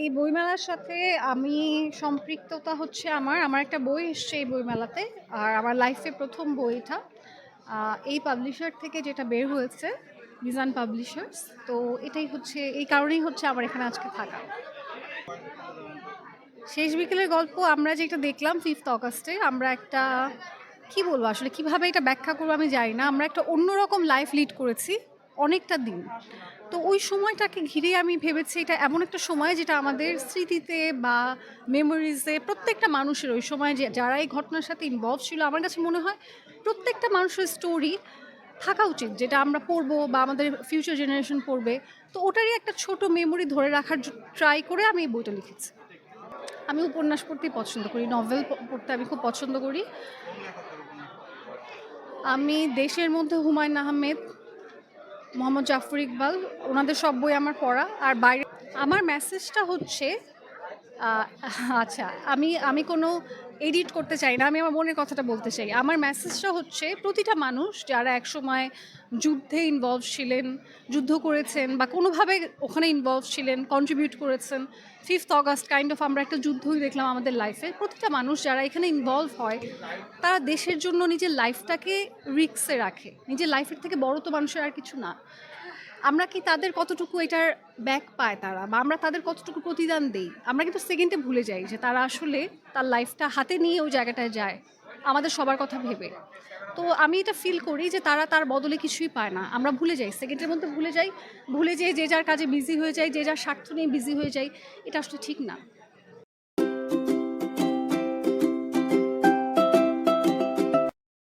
এই বইমেলার সাথে আমি সম্পৃক্ততা হচ্ছে আমার আমার একটা বই এসছে এই বইমেলাতে আর আমার লাইফে প্রথম বই এটা। এই পাবলিশার থেকে যেটা বের হয়েছে মিজান পাবলিশার্স তো এটাই হচ্ছে, এই কারণেই হচ্ছে আমার এখানে আজকে থাকা। শেষ বিকেলের গল্প আমরা যেটা দেখলাম ফিফথ অগস্টে আমরা একটা, কি বলব আসলে, কীভাবে এটা ব্যাখ্যা করব আমি জানি না, আমরা একটা অন্যরকম লাইফ লিড করেছি। অনেকটা দিন। তো ওই সময়টাকে ঘিরে আমি ভেবেছি এটা এমন একটা সময় যেটা আমাদের স্মৃতিতে বা মেমোরিজে প্রত্যেকটা মানুষের ওই সময় যে যারা এই ঘটনার সাথে ইনভলভ ছিল, আমার কাছে মনে হয় প্রত্যেকটা মানুষের স্টোরি থাকা উচিত, যেটা আমরা পড়ব বা আমাদের ফিউচার জেনারেশন পড়বে। তো ওটারই একটা ছোট মেমোরি ধরে রাখার ট্রাই করে আমি এই বইটা লিখেছি। আমি উপন্যাস পড়তেই পছন্দ করি নভেল পড়তে আমি খুব পছন্দ করি। আমি দেশের মধ্যে হুমায়ুন আহমেদ মোহাম্মদ জাফর ইকবাল, ওনাদের সব বই আমার পড়া। আর বাইরে আমার মেসেজটা হচ্ছে আচ্ছা আমি আমি কোনো এডিট করতে চাই না, আমি আমার মনের কথাটা বলতে চাই। আমার মেসেজটা হচ্ছে, প্রতিটা মানুষ যারা একসময় যুদ্ধে ইনভলভ ছিলেন, যুদ্ধ করেছেন বা কোনোভাবে ওখানে ইনভলভ ছিলেন কন্ট্রিবিউট করেছেন ফিফথ অগাস্ট কাইন্ড অফ আমরা একটা যুদ্ধই দেখলাম আমাদের লাইফে প্রতিটা মানুষ যারা এখানে ইনভলভ হয়, তারা দেশের জন্য নিজের লাইফটাকে রিক্সে রাখে। নিজের লাইফের থেকে বড় তো মানুষের আর কিছু না। আমরা কি তাদের কতটুকু এটার ব্যাক পায় তারা? বা আমরা তাদের কতটুকু প্রতিদান দেই? আমরা কিন্তু সেকেন্ডে ভুলে যাই যে তারা আসলে তার লাইফটা হাতে নিয়ে ওই জায়গাটায় যায়। আমাদের সবার কথা ভেবে। তো আমি এটা ফিল করি যে তারা তার বদলে কিছুই পায় না। আমরা ভুলে যাই। সেকেন্ডের মধ্যে ভুলে যাই। ভুলে যেয়ে যে যার কাজে বিজি হয়ে যায় যে যার স্বার্থ নিয়ে বিজি হয়ে যায় এটা আসলে ঠিক না।